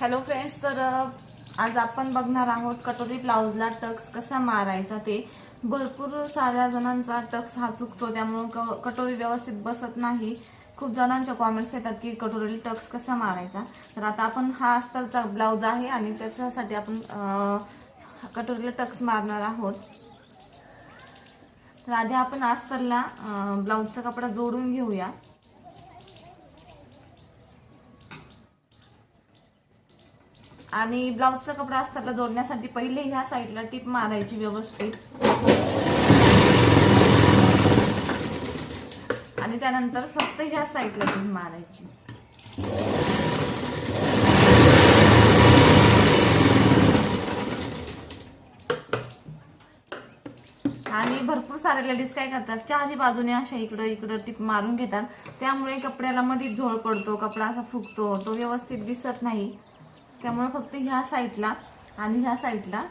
Hello friends तर आज आपण बघणार आहोत कटोरी ब्लाऊजला टक्स कसा मारायचा ते. भरपूर साऱ्या जणांचा टक्स हा चुकतो त्यामुळं क कटोरी व्यवस्थित बसत नाही. खूप जणांच्या कॉमेंट्स येतात की कटोरीला टक्स कसा मारायचा. तर आता आपण हा अस्तरचा ब्लाऊज आहे आणि त्याच्यासाठी आपण कटोरीला टक्स मारणार आहोत. तर आधी आपण अस्तरला ब्लाऊजचा कपडा जोडून घेऊया. आणि ब्लाऊजचा कपडा असताना जोडण्यासाठी पहिले ह्या साईडला टिप मारायची व्यवस्थित. आणि त्यानंतर फक्त ह्या साईडला टिप मारायची. आणि भरपूर सारे लेडीज काय करतात चारही बाजूने अशा इकडं इकडं टिप मारून घेतात. त्यामुळे कपड्याला मध्ये झोळ पडतो कपडा असा फुगतो तो व्यवस्थित दिसत नाही. त्यामुळे फक्त ह्या साईडला आणि ह्या साईडला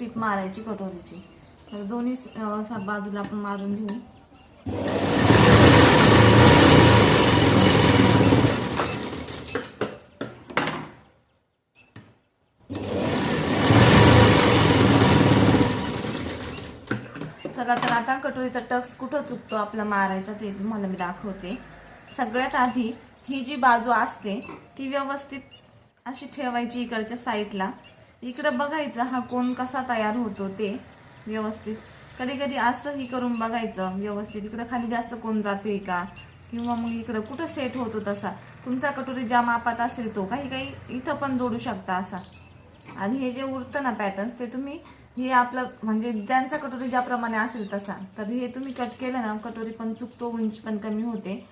टिप मारायची कटोरीची. तर दोन्ही बाजूला आपण मारून घेऊ. चला तर आता कटोरीचा टक्स कुठं चुकतो आपला मारायचा ते तुम्हाला मी दाखवते. सगळ्यात आधी ही जी बाजू असते ती व्यवस्थित अशी ठेवायची इकडच्या साईडला. इकडं बघायचं हा कोण कसा तयार होतो ते व्यवस्थित. कधी कधी असंही करून बघायचं व्यवस्थित. इकडं खाली जास्त कोण जातोय का? किंवा मग इकडं कुठं सेट होतो तसा. तुमचा कटोरी ज्या मापात असेल तो काही काही इथं पण जोडू शकता असा. आणि हे जे उरतं ना पॅटर्न्स ते तुम्ही हे आपलं म्हणजे ज्यांचा कटोरी ज्याप्रमाणे असेल तसा. तर हे तुम्ही कट केलं ना कटोरी पण चुकतो उंची पण कमी होते.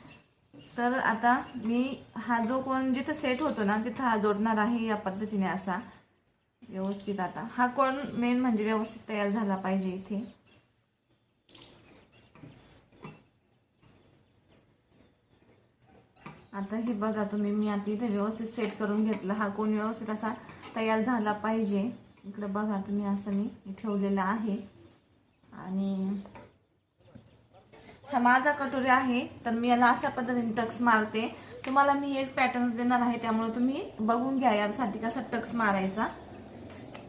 तर आता मी हा जो कोण जिथं सेट होतो ना तिथं हा जोडणार आहे या पद्धतीने असा. व्यवस्थित आता. हा कोण मेन म्हणजे व्यवस्थित तयार झाला पाहिजे इथे. आता हे बघा तुम्ही मी आता इथे व्यवस्थित सेट करून घेतलं. हा कोण व्यवस्थित असा तयार झाला पाहिजे. इकडं बघा तुम्ही असं मी ठेवलेलं आहे. आणि हा माझा कटोरी आहे तर मी याला अशा पद्धतीने टक्स मारते. तुम्हाला मी हेच पॅटर्न देणार आहे त्यामुळे तुम्ही बघून घ्या यासाठी कसा टक्स मारायचा.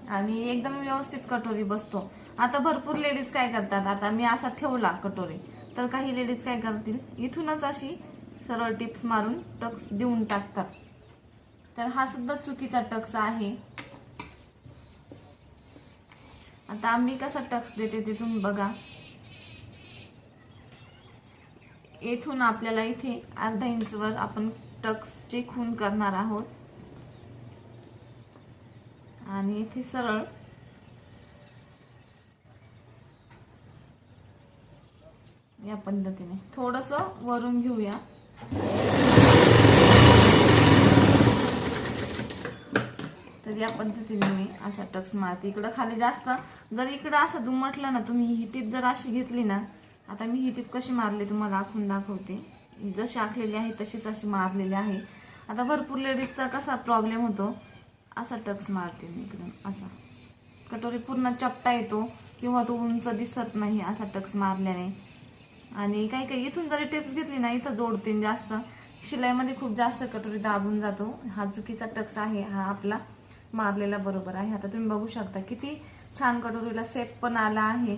आणि एकदम व्यवस्थित कटोरी बसतो. आता भरपूर लेडीज काय करतात? आता मी असा ठेवला कटोरी. तर काही लेडीज काय करतील? इथूनच अशी सरळ टिप्स मारून टक्स देऊन टाकतात. तर हा सुद्धा चुकीचा टक्स आहे. आता आम्ही कसा टक्स देते ते तुम्ही बघा. येथून आपल्याला इथे अर्धा इंचवर आपण टक्सचे खून करणार आहोत. आणि इथे सरळ या पद्धतीने थोडस वरून घेऊया. तर या पद्धतीने मी असा टक्स मारते. इकडं खाली जास्त जर इकडं असं दुमटलं ना तुम्ही ही टीप जर अशी घेतली ना आता मी ही टीप कशी मारली तुम्हाला आखून दाखवते. जशी आखलेली आहे तशीच अशी मारलेली आहे. आता भरपूर लेडीजचा कसा प्रॉब्लेम होतो असा टक्स मारते मी इकडून असा. कटोरी पूर्ण चपटा येतो किंवा तो उंच दिसत नाही असा टक्स मारल्याने. आणि काही काही इथून जरी टिप्स घेतली ना इथं जोडते जास्त. शिलाईमध्ये खूप जास्त कटोरी दाबून जातो. हा चुकीचा टक्स आहे हा आपला मारलेला बरोबर आहे. आता तुम्ही बघू शकता किती छान कटोरीला सेप पण आला आहे.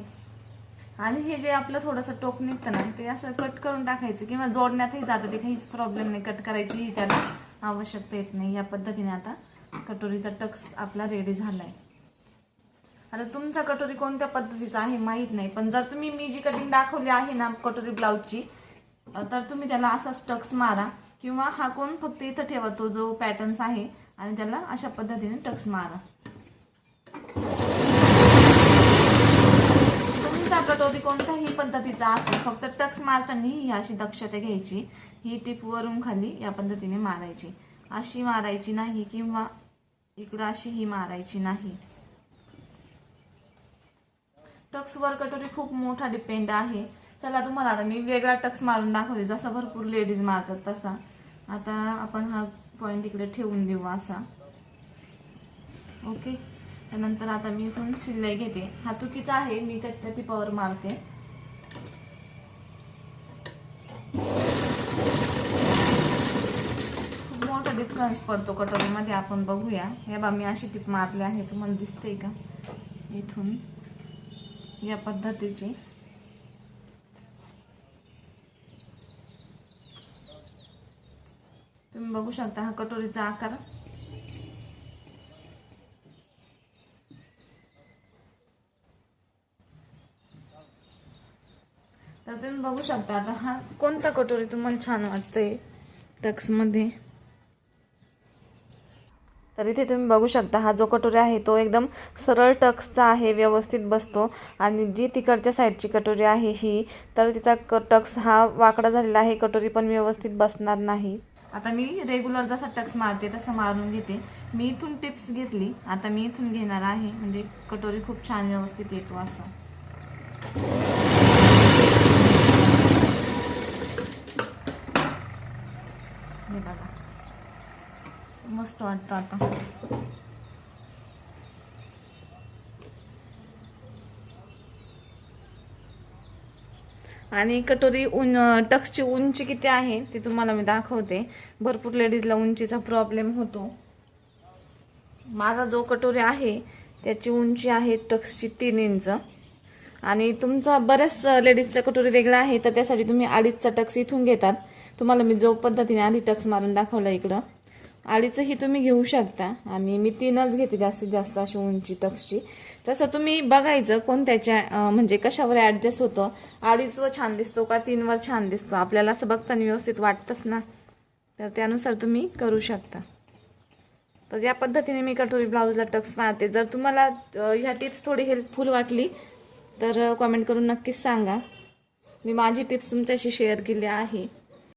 आणि हे जे आपलं थोडंसं टोक निघतं ना ते असं कट करून टाकायचं किंवा जोडण्यातही जातं ते काहीच प्रॉब्लेम नाही. कट करायची त्याला आवश्यकता येत नाही. या पद्धतीने आता कटोरीचा टक्स आपला रेडी झालाय. आता तुमचा कटोरी कोणत्या पद्धतीचा आहे माहीत नाही पण जर तुम्ही मी जी कटिंग दाखवली आहे ना कटोरी ब्लाऊजची तर तुम्ही त्याला असाच टक्स मारा किंवा हा कोण फक्त इथं ठेवा तो जो पॅटर्न्स आहे आणि त्याला अशा पद्धतीने टक्स मारा. तुमचा कोणत्याही पद्धतीचा असो फक्त टक्स मारताना ही अशी दक्षता घ्यायची. ही टिप वरून खाली या पद्धतीने मारायची. अशी मारायची नाही किंवा इकडं अशी ही मारायची नाही. टक्सवर कटोरी खूप मोठा डिपेंड आहे. चला तुम्हाला आता मी वेगळा टक्स मारून दाखवते. जसा भरपूर लेडीज मारतात तसा. आता आपण हा पॉइंट इकडे ठेवून देऊ असा. ओके त्यानंतर आता मी इथून शिलाई घेते. हा चुकीचा आहे मी त्याच्या टिपावर मारते. खूप मोठा डिफरन्स पडतो कटोरीमध्ये आपण बघूया. हे बा मी अशी टिप मारली आहे तुम्हाला दिसते का? इथून. या पद्धतीची. तुम्ही बघू शकता हा कटोरीचा आकार तर तुम्ही बघू शकता. आता हा कोणता कटोरी तुम्हाला छान वाटतंय? टक्समध्ये तर इथे तुम्ही बघू शकता हा जो कटोरी आहे तो एकदम सरळ टक्सचा आहे व्यवस्थित बसतो. आणि जी तिकडच्या साईडची कटोरी आहे ही तर तिचा क टक्स हा वाकडा झालेला आहे कटोरी पण व्यवस्थित बसणार नाही. आता मी रेग्युलर जसा टक्स मारते तसं मारून घेते. मी इथून टिप्स घेतली. आता मी इथून घेणार आहे. म्हणजे कटोरी खूप छान व्यवस्थित येतो असं हे बघा मस्त वाटतं आता. आणि कटोरी उन टक्सची उंची किती आहे ती तुम्हाला मी दाखवते. भरपूर लेडीजला उंचीचा प्रॉब्लेम होतो. माझा जो कटोरी आहे त्याची उंची आहे टक्सची तीन इंच. आणि तुमचा बऱ्याच लेडीजचा कटोरी वेगळा आहे तर त्यासाठी तुम्ही अडीचचा टक्स इथून घेतात. तुम्हाला मी जो पद्धतीने आधी टक्स मारून दाखवला इकडं. अडीचही तुम्ही घेऊ शकता. आणि मी तीनच घेते जास्तीत जास्त अशी उंची टक्सची. तसं तुम्ही बघायचं कोणत्याच्या म्हणजे कशावर ॲडजस्ट होतं. अडीचवर छान दिसतो का तीनवर छान दिसतो. आपल्याला असं बघताना व्यवस्थित वाटतंच ना. तर त्यानुसार तुम्ही करू शकता. तर या पद्धतीने मी कटोरी ब्लाऊजला टक्स मारते जर तुम्हाला ह्या टिप्स थोडी हेल्पफुल वाटली तर कमेंट करून नक्कीच सांगा. मी माझी टिप्स तुमच्याशी शेअर केली आहे.